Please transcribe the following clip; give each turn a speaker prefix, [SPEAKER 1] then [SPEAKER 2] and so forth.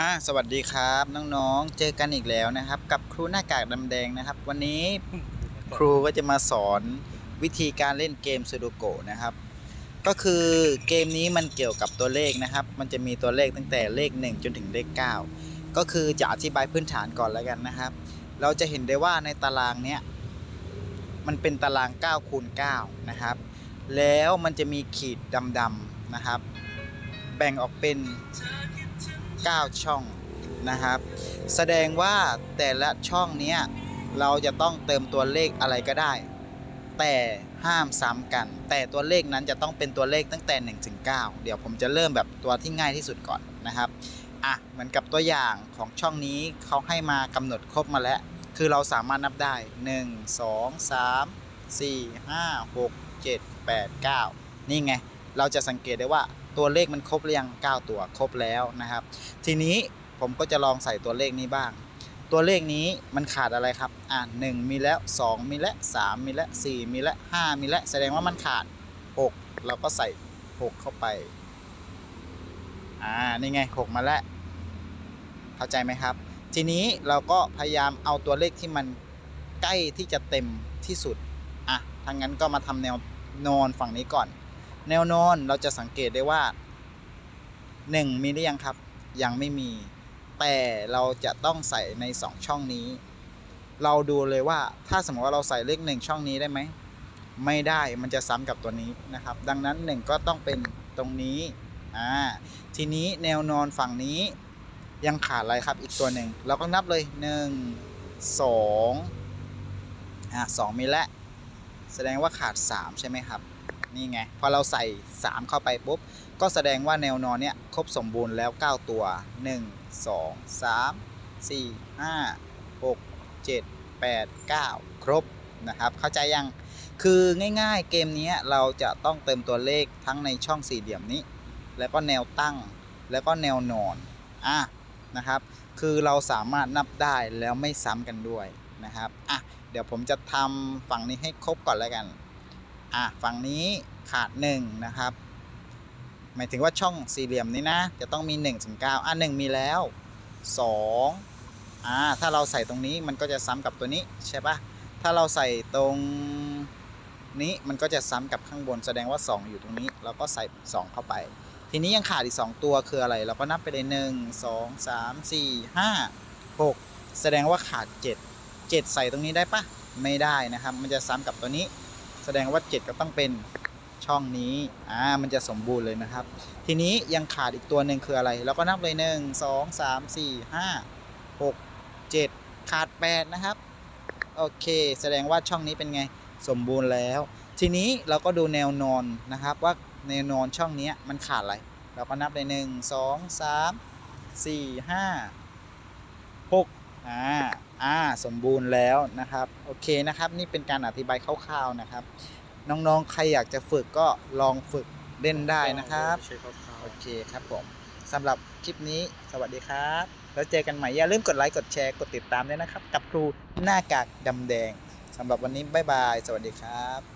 [SPEAKER 1] อ่าสวัสดีครับน้องๆ เจอกันอีกแล้วนะครับ กับครูหน้ากากดำแดงนะครับ วันนี้ครูก็จะมาสอนวิธีการเล่นเกมซูโดโกะนะครับ ก็คือเกมนี้มันเกี่ยวกับตัวเลขนะครับ มันจะมีตัวเลขตั้งแต่เลข 1 จนถึงเลข 9 ก็คือจะอธิบายพื้นฐานก่อนแล้วกันนะครับ เราจะเห็นได้ว่าในตารางเนี้ยมันเป็นตาราง9คูณ9นะครับ แล้วมันจะมีขีดดำๆนะครับ แบ่งออกเป็น 9 ช่องนะครับ แสดงว่าแต่ละช่องนี้เราจะต้องเติมตัวเลขอะไรก็ได้ แต่ห้ามซ้ำกัน แต่ตัวเลขนั้นจะต้องเป็นตัวเลขตั้งแต่1ถึง9เดี๋ยวผมจะเริ่มแบบตัวที่ง่ายที่สุดก่อนนะครับอะเหมือนกับตัวอย่างของช่องนี้เขาให้มากำหนดครบมาแล้ว คือเราสามารถนับได้ 1 2 3 4 5 6 7 8 9 นี่ไง เราจะสังเกตได้ว่า ตัวเลขมันครบหรือยัง 9 ตัวครบแล้วนะครับ ทีนี้ผมก็จะลองใส่ตัวเลขนี้บ้าง ตัวเลขนี้มันขาดอะไรครับ อ่าหนึ่งมีแล้ว 2 มีแล้ว 3 มีแล้ว 4 มีแล้ว 5 มีแล้ว แสดงว่ามันขาด 6 เราก็ใส่ 6 เข้าไป อ่า นี่ไง 6 มาแล้ว เข้าใจไหมครับ ทีนี้เราก็พยายามเอาตัวเลขที่มันใกล้ที่จะเต็มที่สุด อะถ้างั้นก็มาทำแนวนอนฝั่งนี้ก่อน แนวนอนเราจะสังเกตได้ว่า 1 มีหรือยังครับ ยังไม่มี แต่เราจะต้องใส่ใน 2 ช่องนี้ เราดูเลยว่าถ้าสมมติว่าเราใส่เลข 1 ช่องนี้ได้ไหม ไม่ได้มันจะซ้ำกับตัวนี้นะครับ ดังนั้น 1 ก็ต้องเป็นตรงนี้อ่าทีนี้แนวนอนฝั่งนี้ยังขาดอะไรครับอีกตัวหนึ่งเราก็นับเลย 1 2อ่าสองมีแล้วแสดงว่าขาด 3 ใช่ไหมครับ นี่ไง พอเราใส่ 3 เข้าไปปุ๊บ ก็แสดงว่าแนวนอนเนี้ยครบสมบูรณ์แล้ว 9 ตัว 1 2 3 4 5 6 7 8 9 ครบนะครับ เข้าใจยัง คือง่ายๆเกมนี้เราจะต้องเติมตัวเลขทั้งในช่องสี่เหลี่ยมนี้ แล้วก็แนวตั้ง แล้วก็แนวนอน อะ นะครับ คือเราสามารถนับได้แล้วไม่ซ้ำกันด้วยนะครับ อะ เดี๋ยวผมจะทำฝั่งนี้ให้ครบก่อนแล้วกัน อะฝั่งนี้ขาด1นะครับ หมายถึงว่าช่องสี่เหลี่ยมนี้นะ จะต้องมี1ถึง9อะ1มีแล้ว 2อ่าถ้าเราใส่ตรงนี้มันก็จะซ้ำกับตัวนี้ใช่ปะถ้าเราใส่ตรงนี้มันก็จะซ้ำกับข้างบนแสดงว่า 2 อยู่ตรงนี้ เราก็ใส่ 2 เข้าไป ทีนี้ยังขาดอีก 2 ตัวคืออะไร เราก็นับไปเลย 1 2 3 4 5 6 แสดงว่าขาด 7 7 ใส่ตรงนี้ได้ปะไม่ได้นะครับ มันจะซ้ำกับตัวนี้ แสดงว่า 7 ก็ต้องเป็นช่องนี้ อ่า มันจะสมบูรณ์เลยนะครับ ทีนี้ยังขาดอีกตัวหนึ่งคืออะไร เราก็นับเลย 1 2 3 4 5 6 7 ขาด 8 นะครับ โอเค แสดงว่าช่องนี้เป็นไง สมบูรณ์แล้ว ทีนี้เราก็ดูแนวนอนนะครับ ว่าแนวนอนช่องนี้มันขาดอะไร เราก็นับเลย 1 2 3 4 5 6อ่าอ่า สมบูรณ์แล้วนะครับ โอเคนะครับ นี่เป็นการอธิบายคร่าวๆนะครับ น้องๆ ใครอยากจะฝึกก็ลองฝึกเล่นได้นะครับ
[SPEAKER 2] ใช่ครับ
[SPEAKER 1] โอเคครับผมสำหรับคลิปนี้สวัสดีครับ แล้วเจอกันใหม่ อย่าลืมกดไลค์กดแชร์กดติดตามด้วยนะครับ กับครูหน้ากากดำแดงสำหรับวันนี้บ๊ายบาย สวัสดีครับ